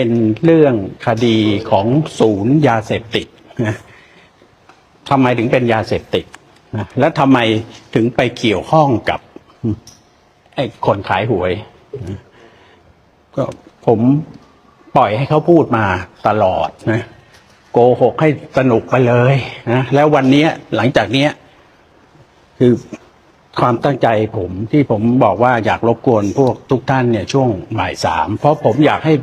เป็นเรื่องคดีของศูนย์ยาเสพติดนะทำไมถึงเป็นยาเสพติดนะและทำไมถึงไปเกี่ยวข้องกับไอ้คนขายหวยนะก็ผมปล่อยให้เขาพูดมาตลอดนะโกหกให้สนุกไปเลยนะแล้ววันนี้หลังจากเนี้ยคือความตั้งใจผมที่ผมบอกว่าอยากรบกวนพวกทุกท่านเนี่ยช่วงบ่ายสามเพราะผมอยากให้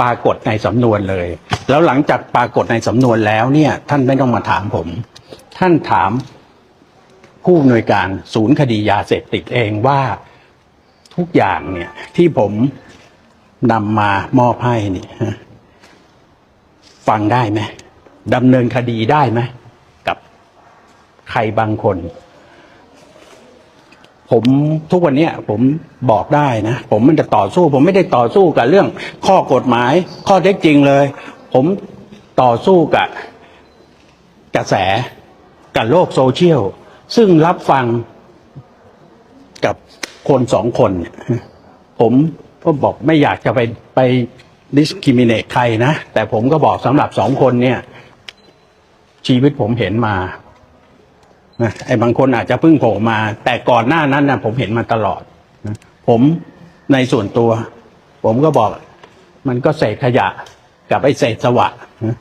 ปรากฏในสำนวนเลย แล้วหลังจากปรากฏในสำนวนแล้วเนี่ย ท่านไม่ต้องมาถามผม ท่านถามผู้อำนวยการศูนย์คดียาเสพติดเองว่าทุกอย่างเนี่ยที่ผมนำมามอบให้เนี่ยฟังได้ไหมดำเนินคดีได้ไหมกับใครบางคน ผมทุกวันนี้ผมบอกได้นะ ผมมันจะต่อสู้ ผมไม่ได้ต่อสู้กับเรื่องข้อกฎหมาย ข้อเท็จจริงเลย ผมต่อสู้กับกระแสกับโลกโซเชียล ซึ่งรับฟังกับคนสองคน ผมก็บอกไม่อยากจะไปไป discriminate ใครนะ แต่ผมก็บอกสำหรับสองคนเนี่ย ชีวิตผมเห็นมา นะไอ้บางคนอาจจะเพิ่งโผล่มา แต่ก่อนหน้านั้นนะผมเห็นมาตลอดนะผมในส่วนตัว ผมก็บอก มันก็เศษขยะกับไอ้เศษสวะนะ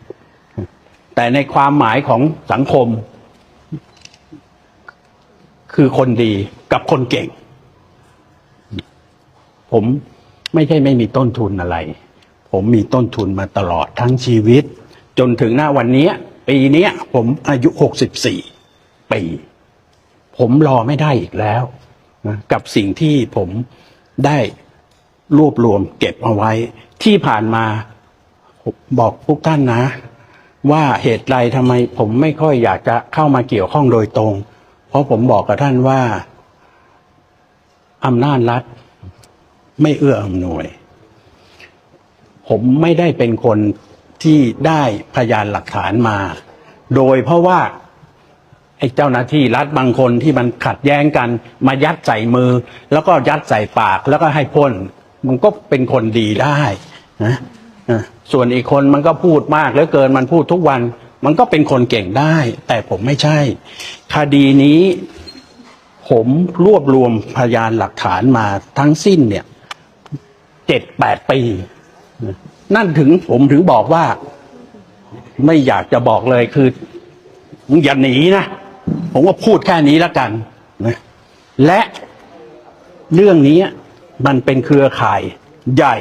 แต่ในความหมายของสังคม คือคนดีกับคนเก่ง ผมไม่ใช่ไม่มีต้นทุนอะไร ผมมีต้นทุนมาตลอดทั้งชีวิต จนถึงหน้าวันนี้ ปีนี้ผมอายุหกสิบสี่ ปี ผมรอไม่ได้อีกแล้วนะกับสิ่งที่ผมได้รวบรวมเก็บเอาไว้ ที่ผ่านมาบอกพวกท่านนะ ว่าเหตุไรทำไมผมไม่ค่อยอยากจะเข้ามาเกี่ยวข้องโดยตรง เพราะผมบอกกับท่านว่าอำนาจรัฐไม่เอื้ออำนวย ผมไม่ได้เป็นคนที่ได้พยานหลักฐานมา โดยเพราะว่า ไอ้เจ้าหน้าที่รัฐบางคนที่มันขัดแย้งกัน มายัดใส่มือ แล้วก็ยัดใส่ปากแล้วก็ให้พ่นมันก็เป็นคนดีได้นะส่วนอีกคนมันก็พูดมากเหลือเกินมันพูดทุกวัน มันก็เป็นคนเก่งได้ แต่ผมไม่ใช่ คดีนี้ ผมรวบรวมพยานหลักฐานมาทั้งสิ้นเนี่ยเจ็ดแปดปี นั่นถึงผมถึงบอกว่า ไม่อยากจะบอกเลยคืออย่าหนีนะ ผมว่าพูดแค่นี้แล้วกันนะและเรื่องนี้มันเป็นเครือข่ายใหญ่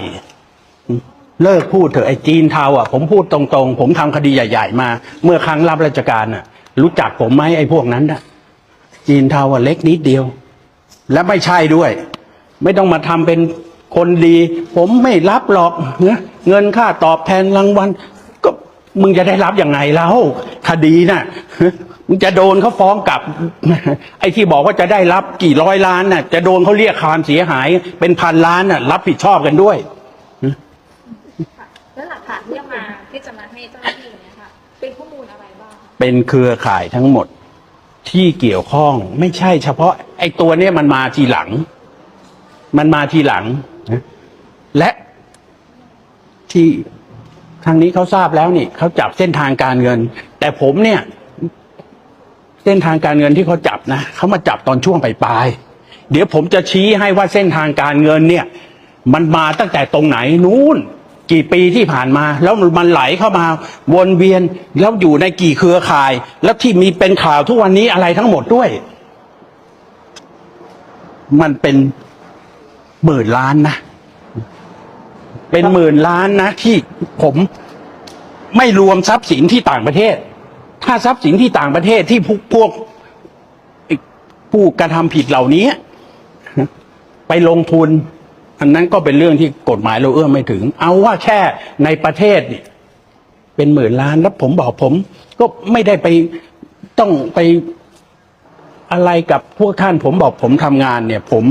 เลิกพูดเถอะไอ้จีนเทาอะ ผมพูดตรงๆ ผมทำคดีใหญ่ ๆ มา เมื่อครั้งรับราชการอะ รู้จักผมไหมไอ้พวกนั้นอะจีนเทาอะเล็กนิดเดียว และไม่ใช่ด้วย ไม่ต้องมาทำเป็นคนดี ผมไม่รับหรอกนะเงินค่าตอบแทนรางวัลก็มึงจะได้รับยังไงแล้วคดีน่ะ มึงจะโดนเขาฟ้องกลับ ไอ้ที่บอกว่าจะได้รับกี่ร้อยล้านน่ะ จะโดนเขาเรียกความเสียหาย เป็นพันล้านน่ะ รับผิดชอบกันด้วยแล้วหลักฐานที่เอามาที่จะมาให้เจ้าหน้าที่เนี่ยค่ะเป็นข้อมูลอะไรบ้างคะเป็นเครือข่ายทั้งหมดที่เกี่ยวข้องไม่ใช่เฉพาะ ไอ้ตัวเนี้ยมันมาทีหลัง มันมาทีหลังนะและที่ทางนี้เขาทราบแล้วนี่เขาจับเส้นทางการเงิน แต่ผมเนี่ย เส้นทางการเงินที่เขาจับนะเขามาจับตอนช่วงปลายๆเดี๋ยวผมจะชี้ให้ว่าเส้นทางการเงินเนี่ย มันมาตั้งแต่ตรงไหนนู้นกี่ปีที่ผ่านมา แล้วมันไหลเข้ามาวนเวียนแล้วอยู่ในกี่เครือข่าย แล้วที่มีเป็นข่าวทุกวันนี้อะไรทั้งหมดด้วย มันเป็นหมื่นล้านนะเป็นหมื่นล้านนะที่ผมไม่รวมทรัพย์สินที่ต่างประเทศ ถ้าทรัพย์สินที่ต่างประเทศที่พวกพวกผู้กระทำผิดเหล่านี้ ไปลงทุน อันนั้นก็เป็นเรื่องที่กฎหมายเราเอื้อมไม่ถึง เอาว่าแค่ในประเทศนี่เป็นหมื่นล้านแล้วผมบอกผม ก็ไม่ได้ไปต้องไปอะไรกับพวกท่านผมบอกผมทำงานเนี่ย ผม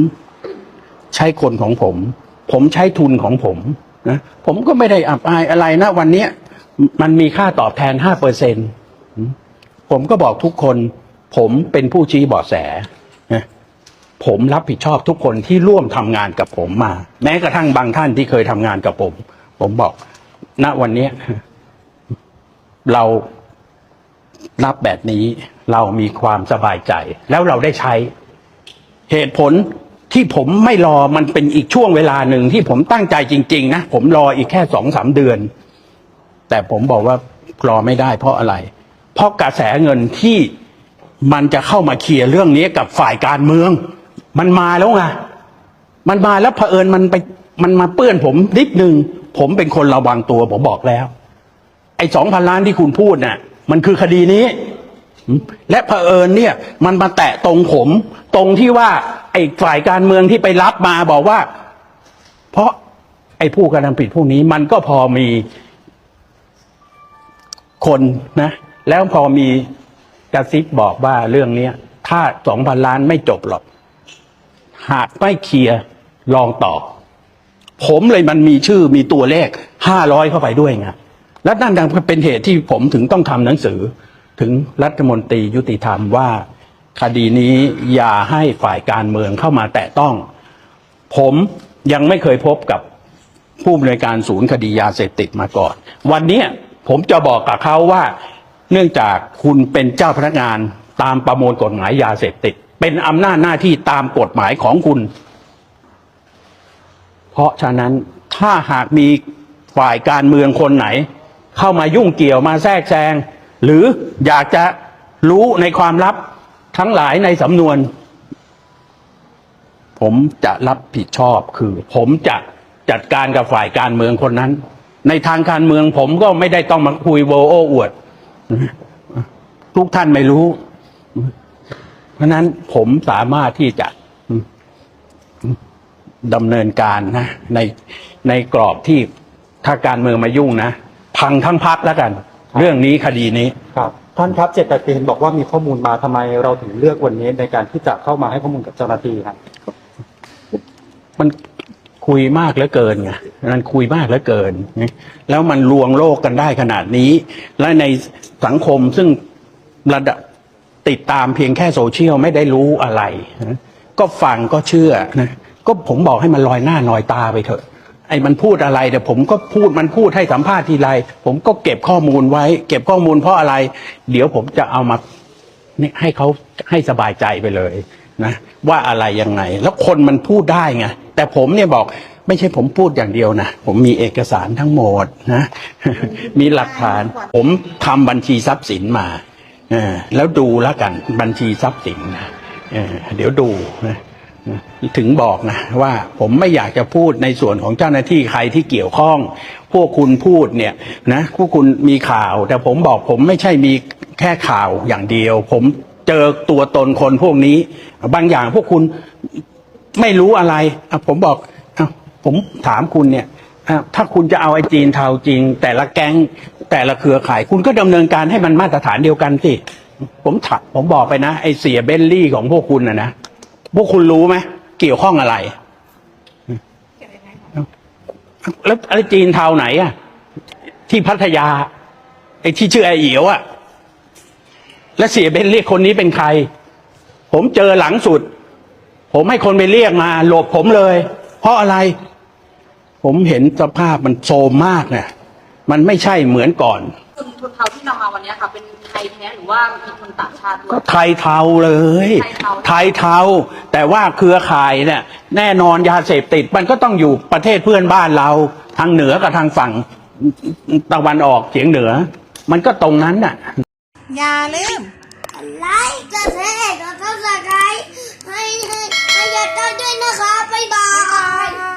ใช้คนของผม ผมใช้ทุนของผมนะผมก็ไม่ได้อับอายอะไรนะวันนี้มันมีค่าตอบแทนห้าเปอร์เซ็นต์ ผมก็บอกทุกคน ผมเป็นผู้ชี้เบาะแสผมรับผิดชอบทุกคนที่ร่วมทำงานกับผมมา แม้กระทั่งบางท่านที่เคยทำงานกับผม ผมบอก ณวันนี้เรารับแบบนี้เรามีความสบายใจ แล้วเราได้ใช้ เหตุผลที่ผมไม่รอมันเป็นอีกช่วงเวลาหนึ่งที่ผมตั้งใจจริง ๆ นะ ผมรออีกแค่สองสามเดือน แต่ผมบอกว่ารอไม่ได้เพราะอะไร เพราะกระแสเงินที่มันจะเข้ามาเคลียร์เรื่องนี้กับฝ่ายการเมือง มันมาแล้วไงมันมาแล้วเผอิญมันไปมันมาเปื้อนผมนิดนึง ผมเป็นคนระวังตัวผมบอกแล้ว ไอ้สองพันล้านที่คุณพูดน่ะ มันคือคดีนี้ และเผอิญเนี่ย มันมาแตะตรงผม ตรงที่ว่า ไอ้ฝ่ายการเมืองที่ไปรับมาบอกว่า เพราะไอ้ผู้กระทำผิดพวกนี้ มันก็พอมีคนนะ แล้วพอมีกระซิบบอกว่าเรื่องเนี้ย ถ้าสองพันล้านไม่จบหรอก หากไม่เคลียร์ลองต่อ ผมเลยมันมีชื่อมีตัวเลขห้าร้อยเข้าไปด้วยไงและนั่นดังเป็นเหตุที่ผมถึงต้องทำหนังสือ ถึงรัฐมนตรียุติธรรมว่า คดีนี้อย่าให้ฝ่ายการเมืองเข้ามาแตะต้อง ผมยังไม่เคยพบกับผู้อำนวยการศูนย์คดียาเสพติดมาก่อน วันนี้ผมจะบอกกับเขาว่า เนื่องจากคุณเป็นเจ้าพนักงานตามประมวลกฎหมายยาเสพติด เป็นอำนาจหน้าที่ตามกฎหมายของคุณ เพราะฉะนั้นถ้าหากมีฝ่ายการเมืองคนไหน เข้ามายุ่งเกี่ยวมาแทรกแซงหรืออยากจะรู้ในความลับทั้งหลายในสำนวน ผมจะรับผิดชอบคือ ผมจะจัดการกับฝ่ายการเมืองคนนั้น ในทางการเมืองผมก็ไม่ได้ต้องมาคุยโวโอ้อวด ทุกท่านไม่รู้ เพราะฉะนั้นผมสามารถที่จะดำเนินการนะในในกรอบที่ถ้าการเมืองมายุ่งนะ พังทั้งพักแล้วกัน เรื่องนี้คดีนี้ครับ ท่านครับเจ็ดแปดปีเห็นบอกว่ามีข้อมูลมาทำไมเราถึงเลือกวันนี้ในการที่จะเข้ามาให้ข้อมูลกับเจ้าหน้าที่ครับมัน คุยมากเหลือเกินไงมันคุยมากเหลือเกิน แล้วมันลวงโลกกันได้ขนาดนี้ และในสังคมซึ่งระดับติดตามเพียงแค่โซเชียลไม่ได้รู้อะไร ก็ฟังก็เชื่อนะก็ผมบอกให้มันลอยหน้าลอยตาไปเถอะ ไอ้มันพูดอะไรแต่ผมก็พูดมันพูดให้สัมภาษณ์ทีไร ผมก็เก็บข้อมูลไว้ เก็บข้อมูลเพราะอะไร เดี๋ยวผมจะเอามาให้เขาให้สบายใจไปเลย นะว่าอะไรยังไง แล้วคนมันพูดได้ไงแต่ผมเนี่ยบอกไม่ใช่ผมพูดอย่างเดียวนะผมมีเอกสารทั้งหมดนะ มีหลักฐาน ผมทำบัญชีทรัพย์สินมาอแล้วดูแล้วกันบัญชีทรัพย์สินนะเดี๋ยวดูนะถึงบอกนะว่าผมไม่อยากจะพูดในส่วนของเจ้าหน้าที่ใครที่เกี่ยวข้อง พวกคุณพูดเนี่ยนะพวกคุณมีข่าว แต่ผมบอกผมไม่ใช่มีแค่ข่าวอย่างเดียว ผม เจอตัวตนคนพวกนี้ บางอย่างพวกคุณไม่รู้อะไรอะผมบอกอผมถามคุณเนี่ยถ้าคุณจะเอาไอ้จีนเทาจริง แต่ละแก๊งแต่ละเครือข่าย คุณก็ดำเนินการให้มันมาตรฐานเดียวกันสิผมถามผมบอกไปนะ ไอ้เสียเบลลี่ของพวกคุณนะนะพวกคุณรู้ไหมเกี่ยวข้องอะไรแล้วไอ้จีนเทาไหนอะที่พัทยาไอ้ที่ชื่อไอเอียวอะ และเสียเบนเรียกคนนี้เป็นใคร ผมเจอหลังสุด ผมให้คนไปเรียกมา หลบผมเลย เพราะอะไร ผมเห็นสภาพมันโทรมมากเนี่ยมันไม่ใช่เหมือนก่อนทุนทุนเทาที่นำมาวันนี้ค่ะเป็นไทยแท้หรือว่ามีทุนต่างชาติด้วก็ยไทยเทาเลยไทยเทาไทยเทาแต่ว่าเครือข่ายเนี่ย แน่นอนยาเสพติดมันก็ต้องอยู่ประเทศเพื่อนบ้านเรา ทางเหนือกับทางฝั่งตะวันออกเฉียงเหนือ มันก็ตรงนั้นน่ะ อย่าลืมไลค์กดแชร์กดซับสไครต์ให้ให้ให้ยอดด้วยนะคะบ๊ายบาย